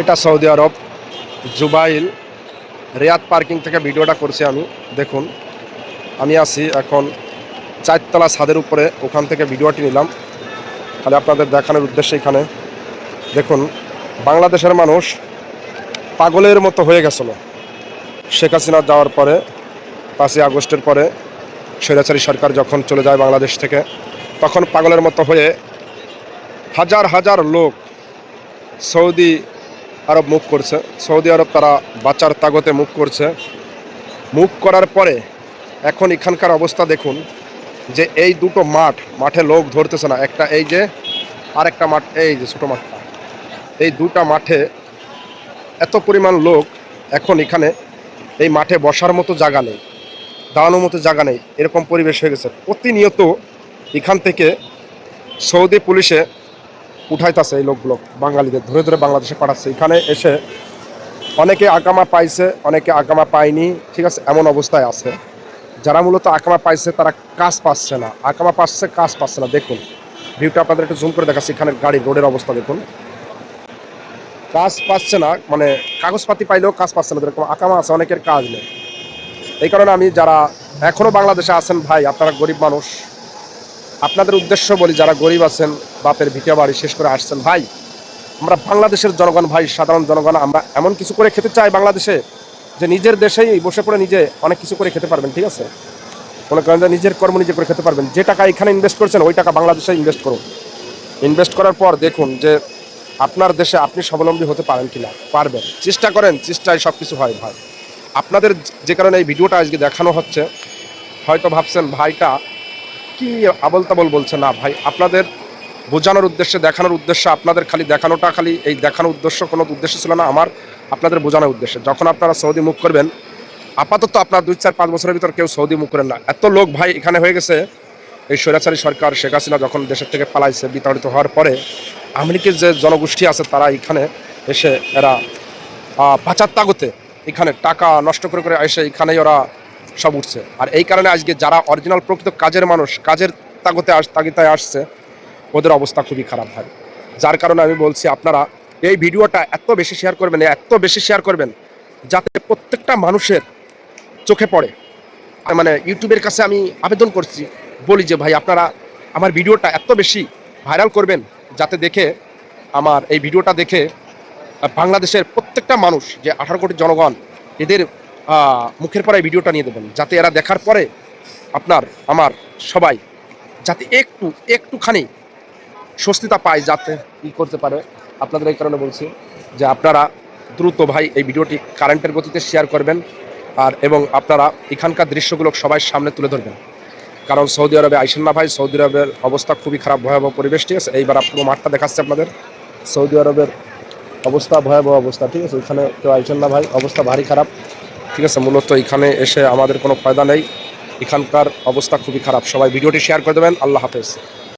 এটা Saudi Arab, Jubail, Riyadh parking থেকে ভিডিওটা করছি আমি, দেখুন। আমি আছি এখন চারতলা ছাদের উপরে, ওখান থেকে ভিডিওটি নিলাম। তাহলে আপনাদের দেখানোর উদ্দেশ্যে এখানে। দেখুন, বাংলাদেশের মানুষ পাগলের মতো হয়ে গেছিল। শেখ হাসিনা যাওয়ার পরে, পাঁচই আগস্টের পরে স্বৈরাচারী সরকার যখন চলে যায় বাংলাদেশ থেকে, তখন পাগলের মতো হয়ে হাজার হাজার লোক সৌদি আরব মুখ করছে। সৌদি আরব তারা বাঁচার তাগতে মুখ করছে। মুখ করার পরে এখন এখানকার অবস্থা দেখুন, যে এই দুটো মাঠ, মাঠে লোক ধরতেছে না। একটা এই যে আর একটা মাঠ, এই যে ছোটো মাঠটা। এই দুটা মাঠে এত পরিমাণ লোক এখন এখানে এই মাঠে বসার মতো জায়গা নেই, দাঁড়ানোর মতো জায়গা নেই। এরকম পরিবেশ হয়ে গেছে। প্রতিনিয়ত এখান থেকে সৌদি পুলিশে উঠাইতেছে এই লোকগুলো, বাঙালিদের, ধরে ধরে বাংলাদেশে পাঠাচ্ছে। এখানে এসে অনেকে আকামা পাইছে, অনেকে আকামা পায়নি, ঠিক আছে, এমন অবস্থায় আছে। যারা মূলত আকামা পাইছে, তারা কাজ পাচ্ছে না। আকামা পাচ্ছে, কাজ পাচ্ছে না। দেখুন, ভিউটা আপনাদের একটু জুম করে দেখাচ্ছি এখানে গাড়ি রোডের অবস্থা দেখুন। কাজ পাচ্ছে না মানে কাগজপাতি পাইলেও কাজ পাচ্ছে না, যেরকম আকামা আছে, অনেকের কাজ নেই। এই কারণে আমি যারা এখনও বাংলাদেশে আছেন, ভাই, আপনারা গরিব মানুষ, আপনাদের উদ্দেশ্য বলি, যারা গরিব আছেন বাপের ভিটা বাড়ি শেষ করে আসছেন ভাই। আমরা বাংলাদেশের জনগণ ভাই, সাধারণ জনগণ, আমরা এমন কিছু করে খেতে চাই বাংলাদেশে যে নিজের দেশেই বসে পড়ে নিজে অনেক কিছু করে খেতে পারবেন, ঠিক আছে? মনে করেন যে নিজের কর্ম নিজে করে খেতে পারবেন। যে টাকা এখানে ইনভেস্ট করছেন, ওই টাকা বাংলাদেশে ইনভেস্ট করুন। ইনভেস্ট করার পর দেখুন যে আপনার দেশে আপনি স্বাবলম্বী হতে পারেন কিনা, পারবেন। চেষ্টা করেন, চেষ্টায় সব কিছু হয় ভাই। আপনাদের যে কারণে এই ভিডিওটা আজকে দেখানো হচ্ছে, হয়তো ভাবছেন, ভাইটা কি আবল তাবল বলছে? না ভাই, আপনাদের বোঝানোর উদ্দেশ্যে, দেখানোর উদ্দেশ্যে, আপনাদের খালি দেখানোটা খালি, এই দেখানোর উদ্দেশ্য কোনো উদ্দেশ্য ছিল না আমার, আপনাদের বোঝানোর উদ্দেশ্যে। যখন আপনারা সৌদি মুখ করবেন, আপাতত আপনার দুই চার পাঁচ বছরের ভিতর কেউ সৌদি মুখ করেন না। এত লোক ভাই এখানে হয়ে গেছে, এই স্বৈরাচারী সরকার শেখ হাসিনা যখন দেশের থেকে পালাইছে, বিতাড়িত হওয়ার পরে, আমেরিকার যে জনগোষ্ঠী আছে তারা এখানে এসে এরা পাচার তাগতে এখানে টাকা নষ্ট করে করে এসে এখানেই ওরা সব উঠছে। আর এই কারণে আজকে যারা অরিজিনাল প্রকৃত কাজের মানুষ, কাজের তাগতে আস, তাগিতায় আসছে ওদের অবস্থা খুবই খারাপ হয় যার কারণে আমি বলছি, আপনারা এই ভিডিওটা এত বেশি শেয়ার করবেন, এত বেশি শেয়ার করবেন, যাতে প্রত্যেকটা মানুষের চোখে পড়ে। মানে ইউটিউবের কাছে আমি আবেদন করছি, বলি যে ভাই, আপনারা আমার ভিডিওটা এত বেশি ভাইরাল করবেন, যাতে দেখে আমার এই ভিডিওটা দেখে বাংলাদেশের প্রত্যেকটা মানুষ, যে আঠারো কোটি জনগণ, এদের মুখের পরে ভিডিওটা নিয়ে দেবেন। যাতে এরা দেখার পরে আপনার, আমার সবাই, যাতে একটু, একটুখানি স্বস্তিতা পায় যাতে ই করতে পারে, আপনাদের এই কারণে বলছি যে আপনারা দ্রুত ভাই এই ভিডিওটি কারেন্টের গতিতে শেয়ার করবেন আর এবং আপনারা এখানকার দৃশ্যগুলো সবাই সামনে তুলে ধরবেন। কারণ সৌদি আরবে আইসেন না ভাই, সৌদি আরবের অবস্থা খুবই খারাপ, ভয়াবহ পরিবেশ, ঠিক আছে? এইবার আপনার মাঠটা দেখাচ্ছে আপনাদের। সৌদি আরবের অবস্থা, ভয়াবহ অবস্থা, ঠিক আছে? এখানে কেউ আইসেন না ভাই, অবস্থা ভারী খারাপ, ঠিক আছে? মূলত এখানে এসে আমাদের কোনো ফায়দা নেই। এখানকার অবস্থা খুবই খারাপ। সবাই ভিডিওটি শেয়ার করে দেবেন। আল্লাহ হাফেজ।